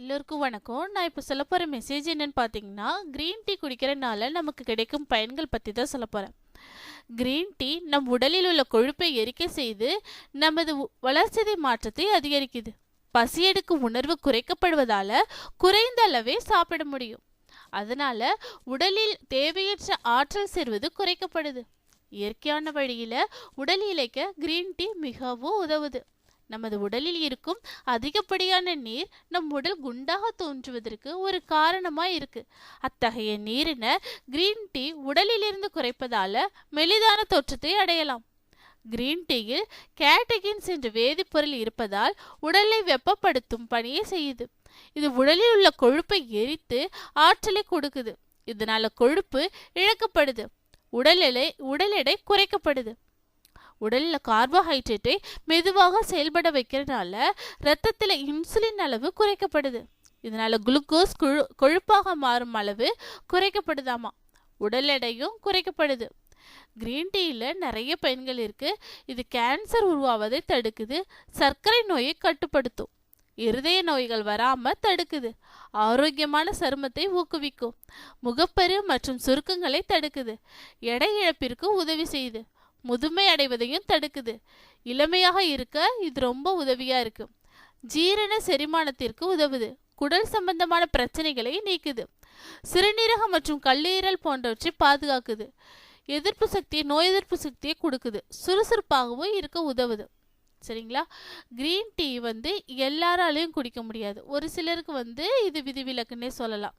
எல்லோருக்கும் வணக்கம். நான் இப்போ சொல்ல போகிற மெசேஜ் என்னென்னு பார்த்தீங்கன்னா க்ரீன் டீ குடிக்கிறனால நமக்கு கிடைக்கும் பயன்கள் பற்றி தான் சொல்ல போகிறேன் க்ரீன் டீ நம் உடலில் உள்ள கொழுப்பை எரிக்க செய்து நமது வளர்ச்சிதை மாற்றத்தை அதிகரிக்குது. பசி எடுக்கும் உணர்வு குறைக்கப்படுவதால் குறைந்த அளவே சாப்பிட முடியும். அதனால் உடலில் தேவையற்ற ஆற்றல் சேர்வது குறைக்கப்படுது. இயற்கையான வழியில் உடல் இழைக்க க்ரீன் டீ மிகவும் உதவுது. நமது உடலில் இருக்கும் அதிகப்படியான நீர் நம் உடல் குண்டாக தோன்றுவதற்கு ஒரு காரணமாக இருக்கு. அத்தகைய நீரினை கிரீன் டீ உடலிலிருந்து குறைப்பதால மெலிதான தோற்றத்தை அடையலாம். கிரீன் டீயில் கேட்டகின்ஸ் என்ற வேதிப்பொருள் இருப்பதால் உடலை வெப்பப்படுத்தும் பணியை செய்யுது. இது உடலில் உள்ள கொழுப்பை எரித்து ஆற்றலை கொடுக்குது. இதனால கொழுப்பு இழக்கப்படுது. உடல் எடை உடல் எடை குறைக்கப்படுது. உடலில் கார்போஹைட்ரேட்டை மெதுவாக செயல்பட வைக்கிறதுனால ரத்தத்தில் இன்சுலின் அளவு குறைக்கப்படுது. இதனால் குளுக்கோஸ் கொழு கொழுப்பாக மாறும் அளவு குறைக்கப்படுதாமா? உடல் எடையும் குறைக்கப்படுது. கிரீன் டீயில் நிறைய பயன்கள் இருக்குது இது கேன்சர் உருவாவதை தடுக்குது. சர்க்கரை நோயை கட்டுப்படுத்தும். இருதய நோய்கள் வராமல் தடுக்குது. ஆரோக்கியமான சருமத்தை ஊக்குவிக்கும். முகப்பரு மற்றும் சுருக்கங்களை தடுக்குது. எடை இழப்பிற்கு உதவி செய்யுது. முதுமை அடைவதையும் தடுக்குது. இளமையாக இருக்க இது ரொம்ப உதவியா இருக்கு. ஜீரண செரிமானத்திற்கு உதவுது. குடல் சம்பந்தமான பிரச்சனைகளை நீக்குது. சிறுநீரகம் மற்றும் கல்லீரல் போன்றவற்றை பாதுகாக்குது. எதிர்ப்பு சக்தியை நோய் எதிர்ப்பு சக்தியை கொடுக்குது. சுறுசுறுப்பாகவும் இருக்க உதவுது. சரிங்களா? க்ரீன் டீ வந்து எல்லாராலையும் குடிக்க முடியாது. ஒரு சிலருக்கு வந்து இது விதிவிலக்குன்னே சொல்லலாம்.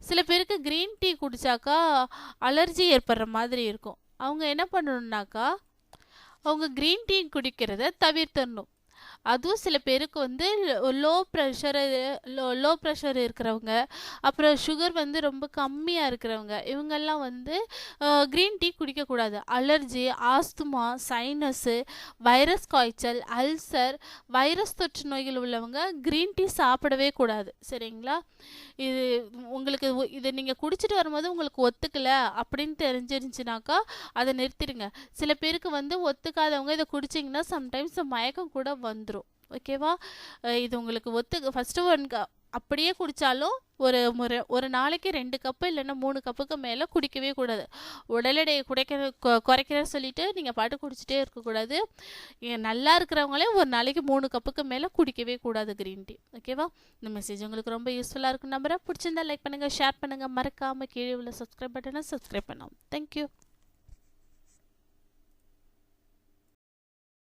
சில பேருக்கு க்ரீன் டீ குடிச்சாக்கா அலர்ஜி ஏற்படுற மாதிரி இருக்கும். அவங்க என்ன பண்ணணும்னாக்கா அவங்க க்ரீன் டீ குடிக்கிறத தவிர்த்தரணும். அதுவும் சில பேருக்கு வந்து low pressure low low pressure இருக்கிறவங்க அப்புறம் சுகர் வந்து ரொம்ப கம்மியாக இருக்கிறவங்க இவங்கெல்லாம் வந்து க்ரீன் டீ குடிக்கக்கூடாது. அலர்ஜி ஆஸ்துமா சைனஸு வைரஸ் காய்ச்சல் அல்சர் வைரஸ் தொற்று நோய்கள் உள்ளவங்க க்ரீன் டீ சாப்பிடவே கூடாது. சரிங்களா? இது உங்களுக்கு இதை நீங்கள் குடிச்சிட்டு வரும்போது உங்களுக்கு ஒத்துக்கல அப்படின்னு தெரிஞ்சிருந்துச்சுனாக்கா அதை நிறுத்திடுங்க. சில பேருக்கு வந்து ஒத்துக்காதவங்க இதை குடிச்சிங்கன்னா சம்டைம்ஸ் மயக்கம் கூட வந்துடும் ஓகேவா இது உங்களுக்கு ஒத்து ஃபஸ்ட்டு ஒன் க அப்படியே குடித்தாலும் ஒரு முறை ஒரு நாளைக்கு ரெண்டு கப்பு இல்லைன்னா மூணு கப்புக்கு மேலே குடிக்கவே கூடாது. உடல் எடையை குறைக்கிற கொ- குறைக்கிறேன்னு சொல்லிட்டு நீங்கள் பாட்டு குடிச்சிட்டே இருக்கக்கூடாது. நல்லா இருக்கிறவங்களே ஒரு நாளைக்கு மூணு கப்புக்கு மேலே குடிக்கவே கூடாது க்ரீன் டீ ஓகேவா இந்த மெசேஜ் உங்களுக்கு ரொம்ப யூஸ்ஃபுல்லாக இருக்கும் நம்புறேன். பிடிச்சிருந்தா லைக் பண்ணுங்கள் ஷேர் பண்ணுங்கள் மறக்காமல் கீழே உள்ள சப்ஸ்கிரைப் பட்டனை சப்ஸ்கிரைப் பண்ணோம் தேங்க்யூ